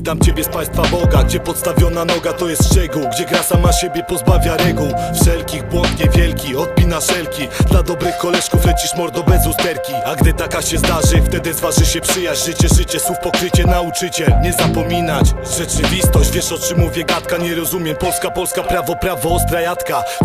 Witam ciebie z państwa Boga Gdzie podstawiona noga to jest szczegół Gdzie gra sama siebie pozbawia reguł. Wszelkich błąd niewielki, odpina szelki. Dla dobrych koleżków lecisz mordo bez usterki. A gdy taka się zdarzy, wtedy zważy się przyjaźń. Życie, życie, słów pokrycie, nauczyciel. Nie zapominać, rzeczywistość Wiesz o czym mówię gadka, nie rozumiem. Polska, Polska, prawo, prawo, ostra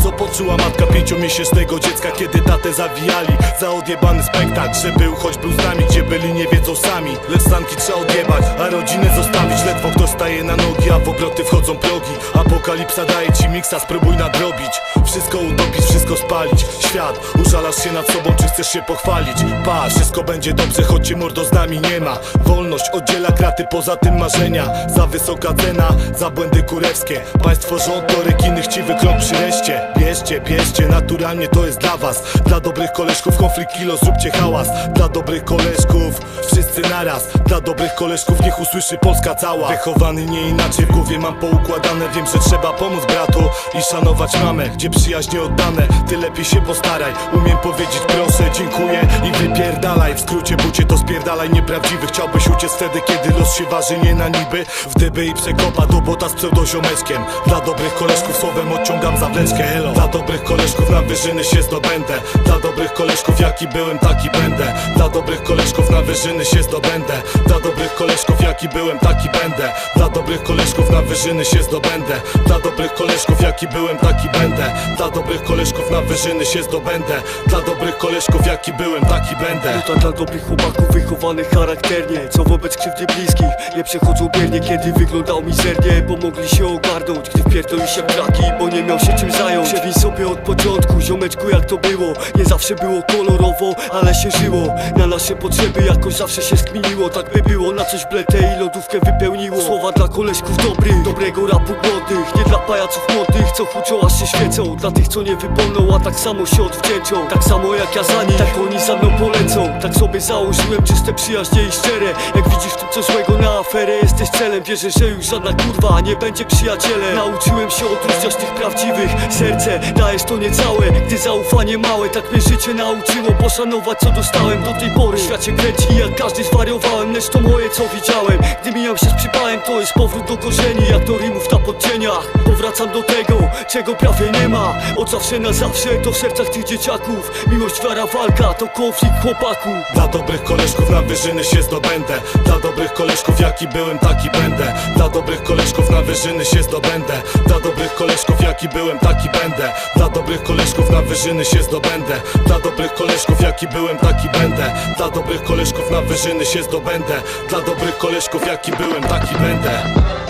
Co poczuła matka pięciomiesięcznego dziecka Kiedy tatę zawijali? Za odjebany spektakl Że był, choć był z nami, gdzie byli nie wiedzą sami. Lecz sanki trzeba odjebać, a rodzinę zostawić Ledwo kto staje na nogi, a w obroty wchodzą progi. Apokalipsa daje ci miksa, spróbuj nadrobić. Wszystko utopić, wszystko spalić Świat, użalasz się nad sobą, czy chcesz się pochwalić? Pa, wszystko będzie dobrze, choć cię mordo z nami nie ma. Wolność oddziela kraty, poza tym marzenia. Za wysoka cena, za błędy kurewskie. Państwo rząd to rekiny, chciwy krąg przy reszcie Bierzcie, bierzcie, naturalnie to jest dla was. Dla dobrych koleżków konflikt kilo, zróbcie hałas. Dla dobrych koleżków, wszyscy naraz. Dla dobrych koleżków niech usłyszy Polska cała. Wychowany nie inaczej, w głowie mam poukładane. Wiem, że trzeba pomóc bratu i szanować mamę. Gdzie przyjaźnie oddane, ty lepiej się postaraj. Umiem powiedzieć proszę, dziękuję W skrócie bucie to spierdalaj nieprawdziwy. Chciałbyś uciec wtedy, kiedy los się waży nie na niby. W dyby i przekopa do bota z pseudoziomeczkiem Dla dobrych koleżków słowem odciągam zawleczkę Elo Dla dobrych koleżków na wyżyny się zdobędę. Dla dobrych koleżków jaki byłem taki będę. Dla dobrych koleżków na wyżyny się zdobędę. Dla dobrych koleżków jaki byłem taki będę. Dla dobrych koleżków na wyżyny się zdobędę. Dla dobrych koleżków jaki byłem taki będę. Dla dobrych koleżków na wyżyny się zdobędę. Dla dobrych koleżków jaki byłem taki będę dla dobrych chłopaków wychowanych charakternie Co wobec krzywdy bliskich. Nie przechodzą biernie Kiedy wyglądał mizernie, bo mogli się ogarnąć Gdy wpierdolił się w traki, bo nie miał się czym zająć. Przewin sobie od początku, ziomeczku jak to było. Nie zawsze było kolorowo, ale się żyło. Na nasze potrzeby jakoś zawsze się skminiło. Tak by było na coś bletę i lodówkę wypełniło. Słowa dla koleżków dobrych, dobrego rapu młodych. Nie dla pajaców młodych, co huczą aż się świecą. Dla tych co nie wypomną, a tak samo się odwdzięczą. Tak samo jak ja za nich, tak oni za mną polecą. Tak sobie założyłem czyste przyjaźnie i szczere. Jak widzisz tu co złego na aferę. Jesteś celem, wierzę, że już żadna kurwa nie będzie przyjacielem. Nauczyłem się odróżniać tych prawdziwych. Serce dajesz to niecałe, gdy zaufanie małe. Tak mnie życie nauczyło poszanować co dostałem do tej pory. Świat się kręci jak każdy zwariowałem Lecz to moje co widziałem. Gdy mijam się z przypałem to jest powrót do korzeni Jak do rimów na podcieniach Powracam do tego, czego prawie nie ma. Od zawsze na zawsze to w sercach tych dzieciaków. Miłość, wiara, walka to konflikt chłopaków Dla dobrych koleżków na wyżyny się zdobędę. Dla dobrych koleżków jaki byłem taki będę. Dla dobrych koleżków na wyżyny się zdobędę. Dla dobrych koleżków jaki byłem taki będę. Dla dobrych koleżków na wyżyny się zdobędę. Dla dobrych koleżków jaki byłem taki będę. Dla dobrych koleżków na wyżyny się zdobędę. Dla dobrych koleżków jaki byłem taki będę